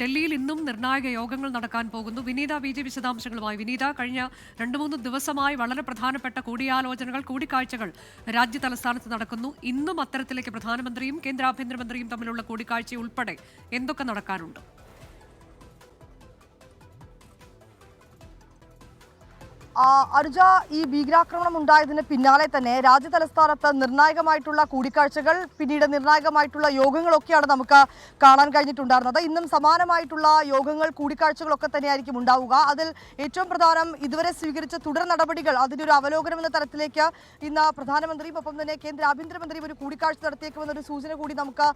ഡൽഹിയിൽ ഇന്നും നിർണായക യോഗങ്ങൾ നടക്കാൻ പോകുന്നു. വിനീത വി ജെ വിശദാംശങ്ങളുമായി. വിനീത കഴിഞ്ഞ രണ്ട് മൂന്ന് ദിവസമായി വളരെ പ്രധാനപ്പെട്ട കൂടിയാലോചനകൾ കൂടിക്കാഴ്ചകൾ രാജ്യ തലസ്ഥാനത്ത് നടക്കുന്നു. ഇന്നും അത്തരത്തിലേക്ക് പ്രധാനമന്ത്രിയും കേന്ദ്ര ആഭ്യന്തരമന്ത്രിയും തമ്മിലുള്ള കൂടിക്കാഴ്ച ഉൾപ്പെടെ എന്തൊക്കെ നടക്കാനുണ്ട് ആ, അനുജ ഈ ഭീകരാക്രമണം ഉണ്ടായതിന് പിന്നാലെ തന്നെ രാജ്യ തലസ്ഥാനത്ത് നിർണായകമായിട്ടുള്ള കൂടിക്കാഴ്ചകൾ പിന്നീട് നിർണായകമായിട്ടുള്ള യോഗങ്ങളൊക്കെയാണ് നമുക്ക് കാണാൻ കഴിഞ്ഞിട്ടുണ്ടായിരുന്നത്. ഇന്നും സമാനമായിട്ടുള്ള യോഗങ്ങൾ കൂടിക്കാഴ്ചകളൊക്കെ തന്നെയായിരിക്കും ഉണ്ടാവുക. അതിൽ ഏറ്റവും പ്രധാനം ഇതുവരെ സ്വീകരിച്ച തുടർ നടപടികൾ അതിന്റെ ഒരു അവലോകനം എന്ന തരത്തിലേക്ക് ഇന്ന് പ്രധാനമന്ത്രിയും ഒപ്പം തന്നെ കേന്ദ്ര ആഭ്യന്തരമന്ത്രിയും ഒരു കൂടിക്കാഴ്ച നടത്തിയേക്കുമെന്നൊരു സൂചന കൂടി നമുക്ക്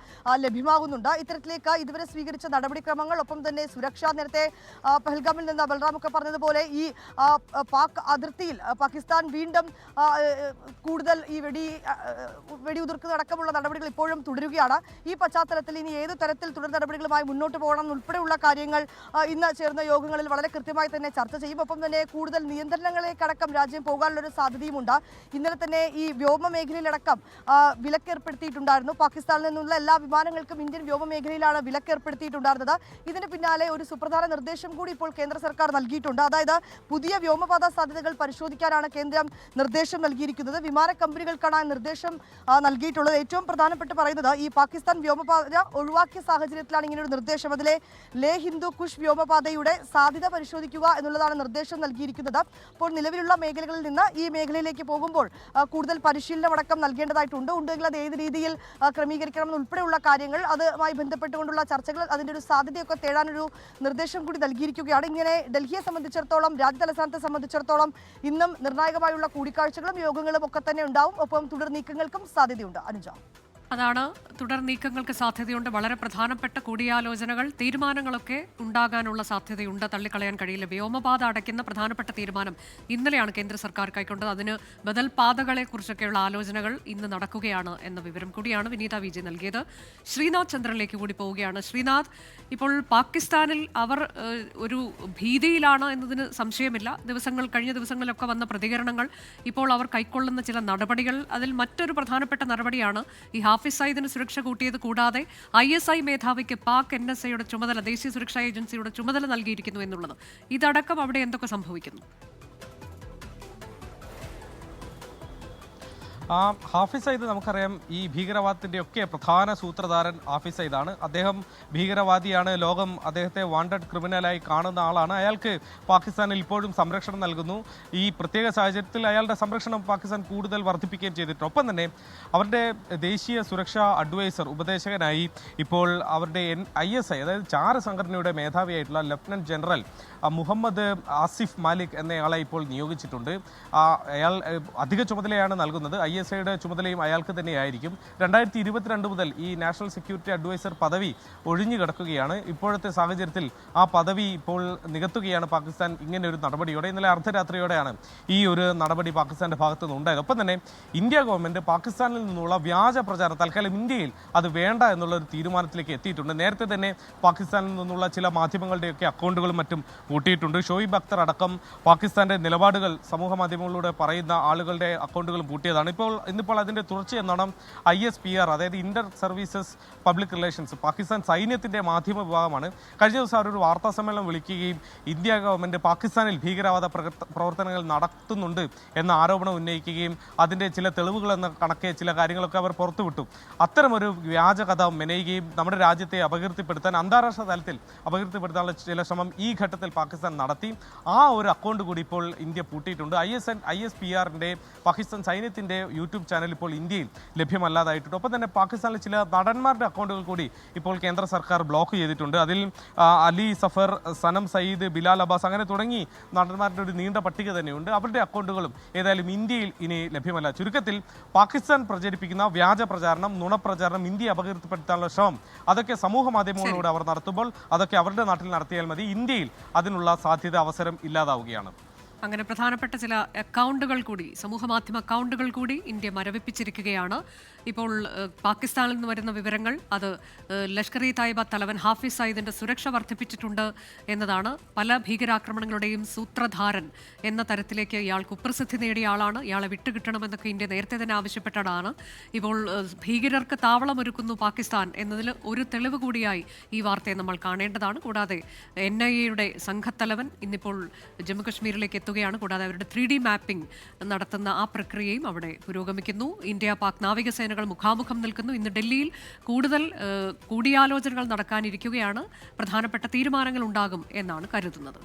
ലഭ്യമാകുന്നുണ്ട്. ഇത്തരത്തിലേക്ക് ഇതുവരെ സ്വീകരിച്ച നടപടിക്രമങ്ങൾ ഒപ്പം തന്നെ സുരക്ഷ നേരത്തെ പെഹൽഗാമിൽ നിന്ന് ബൽറാമൊക്കെ പറഞ്ഞതുപോലെ ഈ പാക് അതിർത്തിയിൽ പാകിസ്ഥാൻ വീണ്ടും കൂടുതൽ ഈ വെടി വെടിയുതിർക്കുന്ന അടക്കമുള്ള നടപടികൾ ഇപ്പോഴും തുടരുകയാണ്. ഈ പശ്ചാത്തലത്തിൽ ഇനി ഏത് തരത്തിൽ തുടർ നടപടികളുമായി മുന്നോട്ട് പോകണം ഉൾപ്പെടെയുള്ള കാര്യങ്ങൾ ഇന്ന് ചേർന്ന യോഗങ്ങളിൽ വളരെ കൃത്യമായി തന്നെ ചർച്ച ചെയ്യും. ഒപ്പം തന്നെ കൂടുതൽ നിയന്ത്രണങ്ങളിലേക്കടക്കം രാജ്യം പോകാനുള്ളൊരു സാധ്യതയുമുണ്ട്. ഇന്നലെ തന്നെ ഈ വ്യോമ മേഖലയിലടക്കം വിലക്കേർപ്പെടുത്തിയിട്ടുണ്ടായിരുന്നു. പാകിസ്ഥാനിൽ നിന്നുള്ള എല്ലാ വിമാനങ്ങൾക്കും ഇന്ത്യൻ വ്യോമ മേഖലയിലാണ് വിലക്കേർപ്പെടുത്തിയിട്ടുണ്ടായിരുന്നത്. ഇതിന് പിന്നാലെ ഒരു സുപ്രധാന നിർദ്ദേശം കൂടി ഇപ്പോൾ കേന്ദ്ര സർക്കാർ നൽകിയിട്ടുണ്ട്. അതായത് പുതിയ വ്യോമപാത സാധ്യതകൾ പരിശോധിക്കാനാണ് കേന്ദ്രം നിർദ്ദേശം നൽകിയിരിക്കുന്നത്. വിമാന കമ്പനികൾക്കാണ് നിർദ്ദേശം നൽകിയിട്ടുള്ളത്. ഏറ്റവും പ്രധാനപ്പെട്ട് പറയുന്നത് ഈ പാകിസ്ഥാൻ വ്യോമപാത ഒഴിവാക്കിയ സാഹചര്യത്തിലാണ് ഇങ്ങനെ ഒരു നിർദ്ദേശം. അതിലെ ലേ ഹിന്ദു കുഷ് വ്യോമപാതയുടെ സാധ്യത പരിശോധിക്കുക എന്നുള്ളതാണ് നിർദ്ദേശം നൽകിയിരിക്കുന്നത്. അപ്പോൾ നിലവിലുള്ള മേഖലകളിൽ നിന്ന് ഈ മേഖലയിലേക്ക് പോകുമ്പോൾ കൂടുതൽ പരിശീലനം അടക്കം നൽകേണ്ടതായിട്ടുണ്ട്. ഉണ്ടെങ്കിൽ അത് ഏത് രീതിയിൽ ക്രമീകരിക്കണം ഉൾപ്പെടെയുള്ള കാര്യങ്ങൾ അതുമായി ബന്ധപ്പെട്ടുകൊണ്ടുള്ള ചർച്ചകൾ അതിന്റെ ഒരു സാധ്യതയൊക്കെ തേടാനൊരു നിർദ്ദേശം കൂടി നൽകിയിരിക്കുകയാണ്. ഇങ്ങനെ ഡൽഹിയെ സംബന്ധിച്ചിടത്തോളം രാജ്യ തലസ്ഥാനത്തെ സംബന്ധിച്ചിടത്തോളം ഇന്നും നിർണായകമായുള്ള കൂടിക്കാഴ്ചകളും യോഗങ്ങളും ഒക്കെ തന്നെ ഉണ്ടാവും. ഒപ്പം തുടർ നീക്കങ്ങൾക്കും സാധ്യതയുണ്ട്. അനുജ. അതാണ് തുടർ നീക്കങ്ങൾക്ക് സാധ്യതയുണ്ട്. വളരെ പ്രധാനപ്പെട്ട കൂടിയാലോചനകൾ തീരുമാനങ്ങളൊക്കെ ഉണ്ടാകാനുള്ള സാധ്യതയുണ്ട്. തള്ളിക്കളയാൻ കഴിയില്ല. വ്യോമപാത അടയ്ക്കുന്ന പ്രധാനപ്പെട്ട തീരുമാനം ഇന്നലെയാണ് കേന്ദ്ര സർക്കാർ കൈക്കൊണ്ടത്. അതിന് ബദൽ പാതകളെ കുറിച്ചൊക്കെയുള്ള ആലോചനകൾ ഇന്ന് നടക്കുകയാണ് എന്ന വിവരം കൂടിയാണ് വിനീത വിജയ് നൽകിയത്. ശ്രീനാഥ് ചന്ദ്രനിലേക്ക് കൂടി പോവുകയാണ്. ശ്രീനാഥ് ഇപ്പോൾ പാകിസ്ഥാനിൽ അവർ ഒരു ഭീതിയിലാണ് എന്നതിന് സംശയമില്ല. ദിവസങ്ങൾ കഴിഞ്ഞ ദിവസങ്ങളിലൊക്കെ വന്ന പ്രതികരണങ്ങൾ ഇപ്പോൾ അവർ കൈക്കൊള്ളുന്ന ചില നടപടികൾ. അതിൽ മറ്റൊരു പ്രധാനപ്പെട്ട നടപടിയാണ് ഈ ഹാഫിസ് സയ്യിദിന് സുരക്ഷ കൂട്ടിയത് കൂടാതെ ഐ എസ് ഐ മേധാവിക്ക് പാക് എൻ എസ് ഐയുടെ ചുമതല ദേശീയ സുരക്ഷാ ഏജൻസിയുടെ ചുമതല നൽകിയിരിക്കുന്നു എന്നുള്ളത്. ഇതടക്കം അവിടെ എന്തൊക്കെ സംഭവിക്കുന്നു? ആ ഹാഫിസ് സയ്യിദ് നമുക്കറിയാം ഈ ഭീകരവാദത്തിന്റെ ഒക്കെ പ്രധാന സൂത്രധാരൻ ഹാഫിസ് സയ്യിദാണ് അദ്ദേഹം ഭീകരവാദിയാണ്. ലോകം അദ്ദേഹത്തെ വാണ്ടഡ് ക്രിമിനലായി കാണുന്ന ആളാണ്. അയാൾക്ക് പാകിസ്ഥാനിൽ ഇപ്പോഴും സംരക്ഷണം നൽകുന്നു. ഈ പ്രത്യേക സാഹചര്യത്തിൽ അയാളുടെ സംരക്ഷണം പാകിസ്ഥാൻ കൂടുതൽ വർദ്ധിപ്പിക്കുകയും ചെയ്തിട്ടുണ്ട്. ഒപ്പം തന്നെ അവരുടെ ദേശീയ സുരക്ഷാ അഡ്വൈസർ ഉപദേശകനായി ഇപ്പോൾ അവരുടെ എൻ ഐ എസ് ഐ അതായത് ചാര സംഘടനയുടെ മേധാവിയായിട്ടുള്ള ലഫ്റ്റനന്റ് ജനറൽ മുഹമ്മദ് ആസിഫ് മാലിക് എന്നയാളെ ഇപ്പോൾ നിയോഗിച്ചിട്ടുണ്ട്. അയാൾ അധിക ചുമതലയാണ് നൽകുന്നത്. ഐ എസ് ഐയുടെ ചുമതലയും അയാൾക്ക് തന്നെയായിരിക്കും. രണ്ടായിരത്തി ഇരുപത്തിരണ്ട് മുതൽ ഈ നാഷണൽ സെക്യൂരിറ്റി അഡ്വൈസർ പദവി ഒഴിഞ്ഞു കിടക്കുകയാണ്. ഇപ്പോഴത്തെ സാഹചര്യത്തിൽ ആ പദവി ഇപ്പോൾ നികത്തുകയാണ് പാകിസ്ഥാൻ. ഇങ്ങനെ ഒരു നടപടിയോടെ ഇന്നലെ അർദ്ധരാത്രിയോടെയാണ് ഈ ഒരു നടപടി പാകിസ്ഥാന്റെ ഭാഗത്തു നിന്ന് ഉണ്ടായത്. ഒപ്പം തന്നെ ഇന്ത്യ ഗവൺമെന്റ് പാകിസ്ഥാനിൽ നിന്നുള്ള വ്യാജ പ്രചാരം തൽക്കാലം ഇന്ത്യയിൽ അത് വേണ്ട എന്നുള്ള ഒരു തീരുമാനത്തിലേക്ക് എത്തിയിട്ടുണ്ട്. നേരത്തെ തന്നെ പാകിസ്ഥാനിൽ നിന്നുള്ള ചില മാധ്യമങ്ങളുടെയൊക്കെ അക്കൗണ്ടുകളും മറ്റും പൂട്ടിയിട്ടുണ്ട് ഷോയിബ് അക്തർ അടക്കം പാകിസ്ഥാന്റെ നിലപാടുകൾ സമൂഹ മാധ്യമങ്ങളിലൂടെ പറയുന്ന ആളുകളുടെ അക്കൗണ്ടുകളും പൂട്ടിയതാണ് ഇപ്പോൾ ഇന്നിപ്പോൾ അതിന്റെ തുടർച്ച എന്നാണ് ഐ എസ് പി ആർ അതായത് inter services public relations Pakistan സൈന്യത്തിന്റെ മാധ്യമ വിഭാഗമാണ്. കഴിഞ്ഞ ദിവസം അവരൊരു വാർത്താ സമ്മേളനം വിളിക്കുകയും ഇന്ത്യ ഗവൺമെന്റ് പാകിസ്ഥാനിൽ ഭീകരവാദ പ്രവർത്തനങ്ങൾ നടത്തുന്നുണ്ട് എന്ന ആരോപണം ഉന്നയിക്കുകയും അതിന്റെ ചില തെളിവുകൾ എന്ന കണക്കെ ചില കാര്യങ്ങളൊക്കെ അവർ പുറത്തുവിട്ടു. അത്തരമൊരു വ്യാജ കഥ മെനയുകയും നമ്മുടെ രാജ്യത്തെ അപകീർത്തിപ്പെടുത്താൻ അന്താരാഷ്ട്ര തലത്തിൽ അപകീർത്തിപ്പെടുത്താനുള്ള ചില ശ്രമം ഈ ഘട്ടത്തിൽ പാകിസ്ഥാൻ നടത്തി. ആ ഒരു അക്കൗണ്ട് കൂടി ഇപ്പോൾ India പൂട്ടിയിട്ടുണ്ട്. I S N I S P ആറിന്റെ പാകിസ്ഥാൻ സൈന്യത്തിന്റെ യൂട്യൂബ് ചാനൽ ഇപ്പോൾ ഇന്ത്യയിൽ ലഭ്യമല്ലാതായിട്ടുണ്ട്. ഒപ്പം തന്നെ പാകിസ്ഥാനിലെ ചില നടന്മാരുടെ അക്കൗണ്ടുകൾ കൂടി ഇപ്പോൾ കേന്ദ്ര സർക്കാർ ബ്ലോക്ക് ചെയ്തിട്ടുണ്ട്. അതിൽ അലി സഫർ സനം സയ്യിദ് ബിലാൽ അബ്ബാസ് അങ്ങനെ തുടങ്ങി നടന്മാരുടെ ഒരു നീണ്ട പട്ടിക തന്നെയുണ്ട്. അവരുടെ അക്കൗണ്ടുകളും ഏതായാലും ഇന്ത്യയിൽ ഇനി ലഭ്യമല്ല. ചുരുക്കത്തിൽ പാകിസ്ഥാൻ പ്രചരിപ്പിക്കുന്ന വ്യാജ പ്രചാരണം നുണപ്രചാരണം ഇന്ത്യയെ അപകീർത്തിപ്പെടുത്താനുള്ള ശ്രമം അതൊക്കെ സമൂഹ മാധ്യമങ്ങളിലൂടെ അവർ നടത്തുമ്പോൾ അതൊക്കെ അവരുടെ നാട്ടിൽ നടത്തിയാൽ മതി. ഇന്ത്യയിൽ അതിനുള്ള സാധ്യത അവസരം ഇല്ലാതാവുകയാണ്. അങ്ങനെ പ്രധാനപ്പെട്ട ചില അക്കൗണ്ടുകൾ കൂടി സമൂഹ മാധ്യമ അക്കൗണ്ടുകൾ കൂടി ഇന്ത്യ മരവിപ്പിച്ചിരിക്കുകയാണ്. ഇപ്പോൾ പാകിസ്ഥാനിൽ നിന്ന് വരുന്ന വിവരങ്ങൾ അത് ലഷ്കർ ഇ തായിബ തലവൻ ഹാഫിസ് സയ്യിദിന്റെ സുരക്ഷ വർദ്ധിപ്പിച്ചിട്ടുണ്ട് എന്നതാണ്. പല ഭീകരാക്രമണങ്ങളുടെയും സൂത്രധാരൻ എന്ന തരത്തിലേക്ക് ഇയാൾ കുപ്രസിദ്ധി നേടിയ ആളാണ്. ഇയാളെ വിട്ടുകിട്ടണമെന്നൊക്കെ ഇന്ത്യ നേരത്തെ തന്നെ ആവശ്യപ്പെട്ടതാണ്. ഇപ്പോൾ ഭീകരർക്ക് താവളമൊരുക്കുന്നു പാകിസ്ഥാൻ എന്നതിൽ ഒരു തെളിവ് കൂടിയായി ഈ വാർത്തയെ നമ്മൾ കാണേണ്ടതാണ്. കൂടാതെ എൻ ഐ എയുടെ സംഘത്തലവൻ ഇന്നിപ്പോൾ ജമ്മുകശ്മീരിലേക്ക് എത്തുകയാണ് കൂടാതെ അവരുടെ ത്രീ ഡി മാപ്പിംഗ് നടത്തുന്ന ആ പ്രക്രിയയും അവിടെ പുരോഗമിക്കുന്നു. ഇന്ത്യ പാക് നാവികസേനകൾ മുഖാമുഖം നിൽക്കുന്നു. ഇന്ന് ഡൽഹിയിൽ കൂടുതൽ കൂടിയാലോചനകൾ നടക്കാനിരിക്കുകയാണ്. പ്രധാനപ്പെട്ട തീരുമാനങ്ങൾ ഉണ്ടാകും എന്നാണ് കരുതുന്നത്.